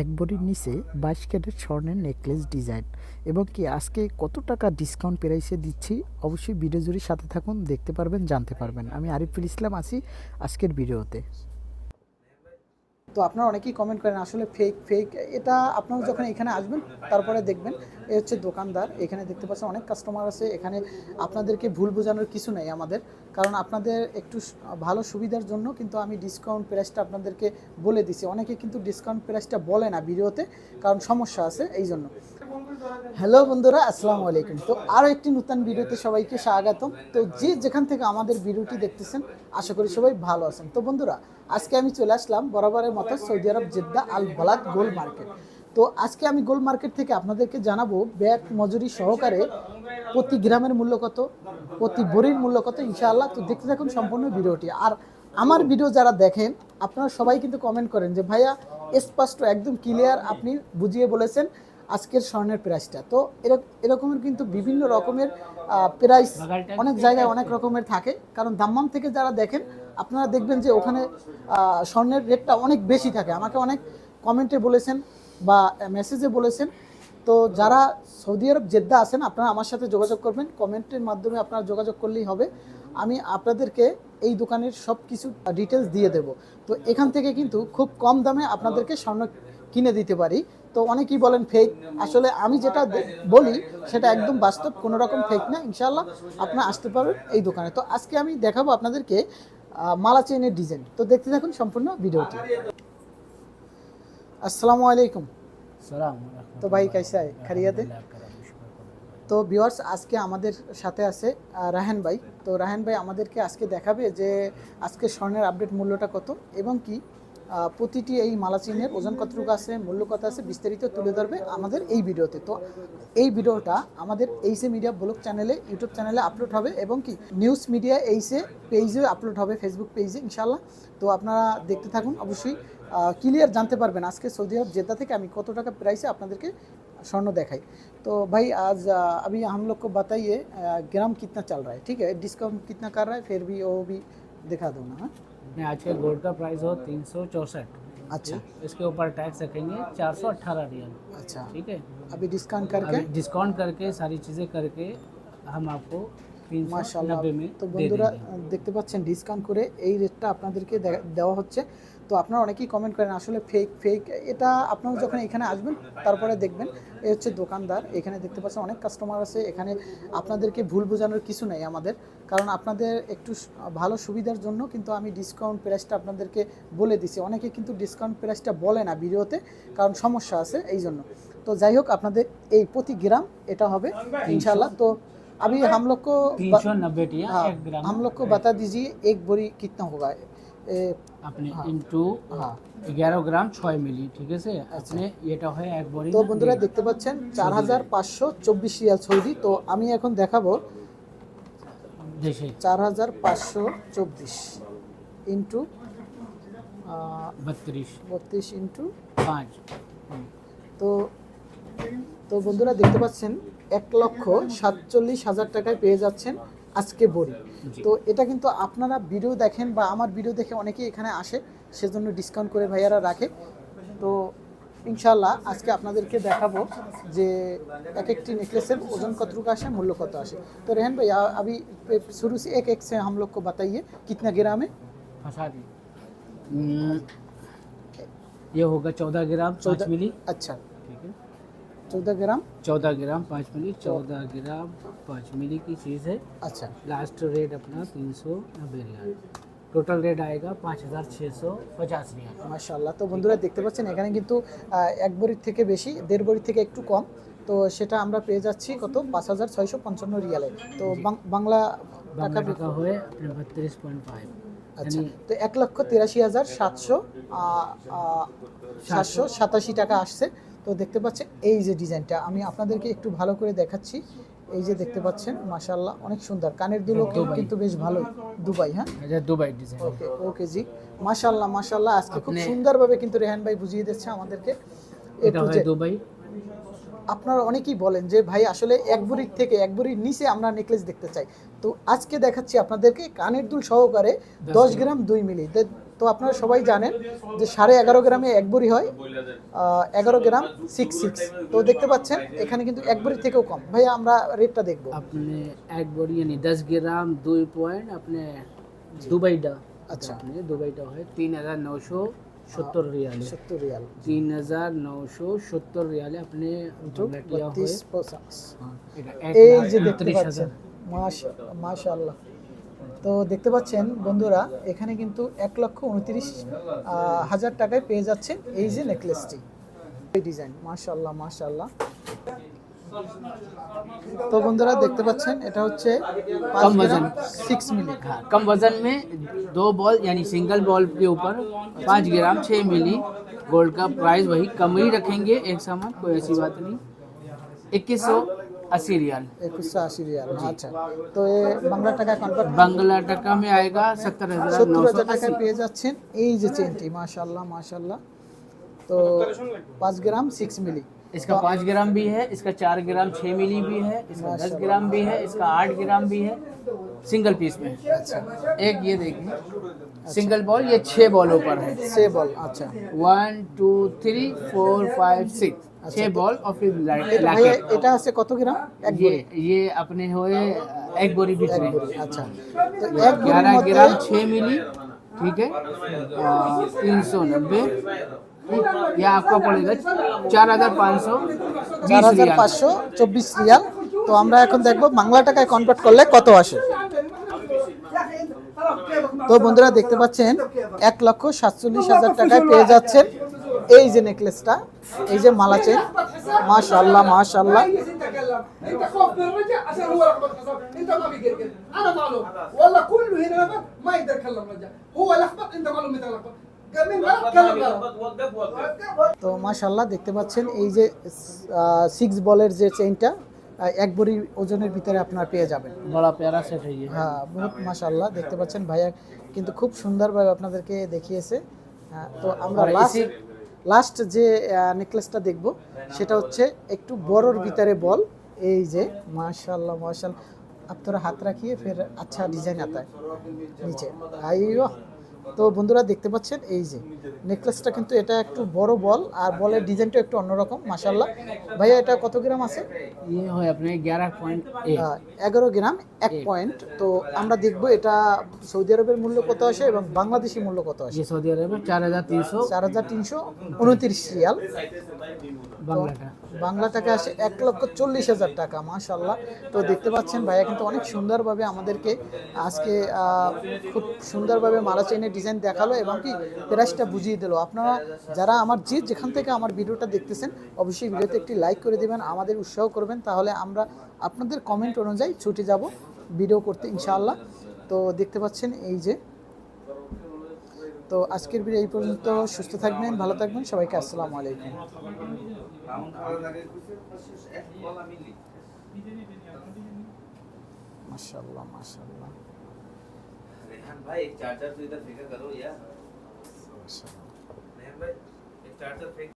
এক বড়ির নিচে বাইশ ক্যারেট স্বর্ণের নেকলেস ডিজাইন। এবং কি আজকে কত টাকা ডিসকাউন্ট প্রাইসে দিচ্ছি? অবশ্যই ভিডিও জুড়ে সাথে থাকুন, দেখতে পারবেন, জানতে পারবেন। আমি আরিফুল ইসলাম আছি আজকের ভিডিওতে তো আপনারা অনেকেই কমেন্ট করেন, আসলে ফেক ফেক এটা আপনারা যখন এখানে আসবেন, তারপরে দেখবেন, এ হচ্ছে দোকানদার, এখানে দেখতে পাচ্ছেন অনেক কাস্টমার আছে, এখানে আপনাদেরকে ভুল বোঝানোর কিছু নেই আমাদের, কারণ আপনাদের একটু ভালো সুবিধার জন্য কিন্তু আমি ডিসকাউন্ট প্রাইসটা আপনাদেরকে বলে দিছি। অনেকে কিন্তু ডিসকাউন্ট প্রাইসটা বলে না ভিডিওতে, কারণ সমস্যা আছে এই জন্য হ্যালো বন্ধুরা, আসসালামু আলাইকুম। তো আরও একটি নতুন ভিডিওতে সবাইকে স্বাগতম। তো যে যেখান থেকে আমাদের ভিডিওটি দেখতেছেন, আশা করি সবাই ভালো আছেন। তো বন্ধুরা, আজকে আমি চলে আসলাম বরাবরের মতো Saudi Arab Jeddah Al Balad gold market. তো আজকে আমি গোল্ড মার্কেট থেকে আপনাদেরকে জানাব, ব্যাগ, মজুরি সহকারে প্রতি গ্রামের মূল্য কত, প্রতি বড়ির মূল্য কত, ইনশাআল্লাহ। তো দেখতে থাকুন সম্পূর্ণ ভিডিওটি। আর আমার ভিডিও যারা দেখেন, আপনারা সবাই কিন্তু কমেন্ট করেন যে, ভাইয়া, স্পষ্ট, একদম ক্লিয়ার আপনি বুঝিয়ে বলেছেন। আজকের স্বর্ণের প্রাইসটা তো এরক- এরকমের কিন্তু বিভিন্ন রকমের প্রাইস অনেক জায়গায় অনেক রকমের থাকে। কারণ দাম্মাম থেকে যারা দেখেন, আপনারা দেখবেন যে ওখানে স্বর্ণের রেটটা অনেক বেশি থাকে। আমাকে অনেক কমেন্টে বলেছেন বা মেসেজে বলেছেন। তো যারা সৌদি আরব জেদ্দা আছেন, আপনারা আমার সাথে যোগাযোগ করবেন। কমেন্টের মাধ্যমে আপনারা যোগাযোগ করলেই হবে। আমি আপনাদেরকে এই দোকানের সব কিছু ডিটেলস দিয়ে দেব। তো এখান থেকে কিন্তু খুব কম দামে আপনাদেরকে স্বর্ণ কিনে দিতে পারি। তো অনেকেই বলেন ফেক আসলে আমি যেটা বলি সেটা একদম বাস্তব কোনো রকম ফেক না। ইনশাল্লাহ আপনার আসতে পারবেন এই দোকানে। তো আজকে আমি দেখাবো আপনাদেরকে মালা চেনের ডিজাইন তো দেখতে থাকুন সম্পূর্ণ ভিডিওটি। আসসালামু আলাইকুম। তো ভাই কাইসাই খারিয়াতে? তো ভিওয়ার্স আজকে আমাদের সাথে আছে রাহেন ভাই। তো রাহেন ভাই আমাদেরকে আজকে দেখাবে যে আজকে স্বর্ণের আপডেট মূল্যটা কত এবং কি প্রতিটি এই মালা চিহ্নের ওজন কতটুকু আছে মূল্য কত আছে বিস্তারিত তুলে ধরবে আমাদের এই ভিডিওতে তো এই ভিডিওটা আমাদের এইসে মিডিয়া ব্লগ চ্যানেলে ইউটিউব চ্যানেলে আপলোড হবে এবং কি নিউজ মিডিয়া এইসে পেজে আপলোড হবে ফেসবুক পেজে ইনশাল্লাহ তো আপনারা দেখতে থাকুন অবশ্যই ক্লিয়ার জানতে পারবেন আজকে সৌদি আরব জেদ্দা থেকে আমি কত টাকা প্রাইসে আপনাদেরকে स्वर्ण देखाई तो भाई आज अ, अभी हम लोग को बताइए अ, ग्राम कितना चल रहा है ठीक है डिस्काउंट कितना कर रहा है फिर भी वो भी दिखा दो ना। नहीं आज के गोल्ड का प्राइस हो तीन सौ चौसठ। अच्छा। इसके ऊपर टैक्स रखेंगे चार सौ अट्ठारह रियल। अच्छा। ठीक है? अभी डिस्काउंट करके? डिस्काउंट करके सारी चीज़ें करके हम आपको তো বন্ধুরা দেখতে পাচ্ছেন ডিসকাউন্ট করে এই রেটটা আপনাদেরকে দেওয়া হচ্ছে। তো আপনারা অনেকেই কমেন্ট করেন আসলে ফেক ফেক এটা আপনারা যখন এখানে আসবেন তারপরে দেখবেন। এ হচ্ছে দোকানদার এখানে দেখতে পাচ্ছেন অনেক কাস্টমার আছে। এখানে আপনাদেরকে ভুল বোঝানোর কিছু নেই আমাদের। কারণ আপনাদের একটু ভালো সুবিধার জন্য কিন্তু আমি ডিসকাউন্ট প্রাইসটা আপনাদেরকে বলে দিছি। অনেকে কিন্তু ডিসকাউন্ট প্রাইসটা বলে না ভিডিওতে কারণ সমস্যা আছে এই জন্য তো যাই হোক আপনাদের এই প্রতি গ্রাম এটা হবে ইনশাল্লাহ তো अभी हम लोग को तीन सौ नब्बे टिया हाँ, एक ग्राम हम लोग को बता दीजिए एक बोरी कितना होगा ए, अपने हाँ। इंटू हाँ ग्यारह ग्राम छः मिली ठीक है से अपने এটা হয় এক বড়ি তো বন্ধুরা দেখতে পাচ্ছেন চার হাজার পাঁচশো চব্বিশ রিয়াল সৌদি তো আমি এখন দেখাবো দেশে চার হাজার পাঁচশো চব্বিশ ইন্টু বত্রিশ বত্রিশ ইন্টু পাঁচ তো তো বন্ধুরা দেখতে পাচ্ছেন এক লক্ষ সাতচল্লিশ হাজার টাকায় পেয়ে যাচ্ছেন আজকে বড়ি জি। তো এটা কিন্তু আপনারা ভিডিও দেখেন বা আমার ভিডিও দেখে অনেকেই এখানে আসে সেজন্য ডিসকাউন্ট করে ভাইয়ারা রাখে তো ইনশাল্লাহ আজকে আপনাদেরকে দেখাবো যে এক একটি নেকলেসের ওজন কতটুকু আসে মূল্য কত আসে তো रेहन भाई आ- अभी शुरू से एक एक से हम लोग को बताइए कितना ग्राम है फंसा दी हम्म, ये होगा चौदह ग्राम पाँच चौदह- मिली अच्छा ठीक है चौदह ग्राम चौदह ग्राम पाँच मिली चौदह ग्राम पाँच मिली की चीज़ है अच्छा लास्ट रेट अपना तीन सौ नब्बे रियाल टोटल रेट आएगा पाँच हज़ार छः सौ पचास रियाल মাশাল্লাহ তো বন্ধুরা দেখতে পাচ্ছেন এখানে কিন্তু আহ, এক বড়ির থেকে বেশি দেড় বড়ির থেকে একটু কম তো সেটা আমরা পেয়ে যাচ্ছি কত পাঁচ হাজার ছয়শো পঞ্চান্ন রিয়ালে তো বাং- বাংলা টাকা बांग्ला का हुए अपने बत्तीस पॉइंट फाइव আচ্ছা তো এক লক্ষ তিরাশি হাজার সাতশো সাতশো সাতাশি টাকা আসছে তো দেখতে পাচ্ছেন এই যে ডিজাইনটা আমি আপনাদেরকে একটু ভালো করে দেখাচ্ছি। এই যে দেখতে পাচ্ছেন মাশাল্লাহ অনেক সুন্দর। কানের দুলো কিন্তু বেশ ভালো দুবাই হ্যাঁ? এটা দুবাই ডিজাইন। ওকে ওকে জি। মাশাল্লাহ মাশাল্লাহ আজকে খুব সুন্দরভাবে কিন্তু রেহান ভাই বুঝিয়ে দিচ্ছে আমাদেরকে। এটা হয় দুবাই। আপনারা অনেকেই বলেন যে ভাই আসলে এক বুড়ির থেকে এক বুড়ির নিচে আমরা নেকলেস দেখতে চাই। তো আজকে দেখাচ্ছি আপনাদেরকে কানের দুল সহকারে দশ গ্রাম। দুই মিলি। তো আপনারা সবাই জানেন যে সাড়ে এগারো গ্রামে এক বড়ি হয় এগারো গ্রাম সিক্স সিক্স তো দেখতে পাচ্ছেন এখানে কিন্তু এক বড়ির থেকেও কম। ভাইয়া আমরা রেটটা দেখব। আপনি এক বড়ি নি দশ গ্রাম দুই পয়েন্ট আপনি দুবাইটা আচ্ছা। আপনি দুবাইটা হয় তিন হাজার নশো সত্তর রিয়াল। সত্তর রিয়াল। তিন হাজার নশো সত্তর রিয়ালে আপনি হ্যাঁ, এই যে দেখতে পাচ্ছেন মাশাআল্লাহ। তো দেখতে পাচ্ছেন বন্ধুরা এখানে কিন্তু এক লক্ষ উনত্রিশ আহ, হাজার টাকায় পেয়ে যাচ্ছেন এই যে নেকলেসটি এই ডিজাইন মাশাল্লাহ মাশাল্লাহ তো বন্ধুরা দেখতে পাচ্ছেন এটা হচ্ছে कम वजन। সিক্স মিলি हाँ कम वजन में दो बॉल यानी सिंगल बॉल के ऊपर पाँच ग्राम छः मिली गोल्ड का प्राइस वही कम ही रखेंगे एक सामान कोई ऐसी बात नहीं इक्कीस सौ अस्सी रियाल একুশশো আশি রিয়াল আচ্ছা তো এ বাংলা টাকা কনভার্ট बांग्ला टका में आएगा सत्तर हजार সত্তর नौ सौ হাজার টাকায় পেয়ে যাচ্ছেন এই যে চেনটি মাশাল্লাহ মাশাল্লাহ তো পাঁচ গ্রাম সিক্স মিলি इसका पाँच ग्राम भी है इसका चार ग्राम छः मिली भी है इसका दस ग्राम भी है इसका आठ ग्राम भी है सिंगल पीस में আচ্ছা एक ये देखिए सिंगल बॉल ये छः बॉलों पर है সে বল আচ্ছা one two three four five six छः बॉल और फिर এটা ভাইয়া लाके এটা আছে কত গ্রাম এক ये বড়ি ये अपने हुए एक बोरी बीच এক में বড়ি আচ্ছা তো এক বড়ির ग्यारह মধ্যে ग्राम छः मिली ठीक है तीन सौ नब्बे ये आपका पड़ेगा चार हजार पाँच सौ চার बीस হাজার रियाल পাঁচশো চব্বিশ রিয়াল তো আমরা এখন দেখবো বাংলা টাকায় কনভার্ট করলে কত আসে তো বন্ধুরা দেখতে পাচ্ছেন এক লক্ষ সাতচল্লিশ হাজার টাকায় পেয়ে যাচ্ছেন এই যে নেকলেসটা এই যে মালা চেন মাশাআল্লাহ মাশাআল্লাহ। তো মাশাআল্লাহ দেখতে পাচ্ছেন এই যে সিক্স বলের যে চেইনটা এক বড়ি ওজনের ভিতরে আপনার পেয়ে যাবেন। বড় পেয়ারা সেট হয়ে হ্যাঁ বহুত মাশাআল্লাহ দেখতে পাচ্ছেন ভাইয়া কিন্তু খুব সুন্দরভাবে আপনাদেরকে দেখিয়েছে। তো আমরা লাস্ট লাস্ট যে নেকলেসটা দেখব, সেটা হচ্ছে একটু বড়র ভিতরে বল। এই যে মাশাল্লাহ মাশাল্লাহ আপনারা হাত রাখিয়ে ফের আচ্ছা ডিজাইন আতা নিচে। আইও তো বন্ধুরা দেখতে পাচ্ছেন এই যে নেকলেসটা কিন্তু এটা একটু বড় বল আর বলের ডিজাইনটা একটু অন্যরকম মাসাল্লাহ ভাইয়া এটা কত গ্রাম আছে? এগারো গ্রাম এক পয়েন্ট তো আমরা দেখব এটা সৌদি আরবের মূল্য কত আসে এবং বাংলাদেশি মূল্য কত আসে? সৌদি আরবের চার হাজার তিনশো। চার হাজার তিনশো উনত্রিশ রিয়াল। বাংলা টাকা আসে এক লক্ষ চল্লিশ হাজার টাকা মাশাল্লাহ তো দেখতে পাচ্ছেন ভাইয়া কিন্তু অনেক সুন্দরভাবে আমাদেরকে আজকে খুব সুন্দরভাবে মারা চেনে ডিজাইন দেখাল এবং কি প্রাইসটা বুঝিয়ে দিল। আপনারা যারা আমার যে যেখান থেকে আমার ভিডিওটা দেখতেছেন, অবশ্যই ভিডিওতে একটি লাইক করে দেবেন, আমাদের উৎসাহ করবেন। তাহলে আমরা আপনাদের কমেন্ট অনুযায়ী ছুটে যাব ভিডিও করতে, ইনশাআল্লাহ। তো দেখতে পাচ্ছেন এই যে। তো আজকের ভিডিও এই পর্যন্ত সুস্থ থাকবেন, ভালো থাকবেন। সবাইকে আসসালামু আলাইকুম। মাশাআল্লাহ মাশাআল্লাহ। भाई एक चार्जर तो इधर फेंका करो यार। अच्छा। भाई एक चार्जर फेंक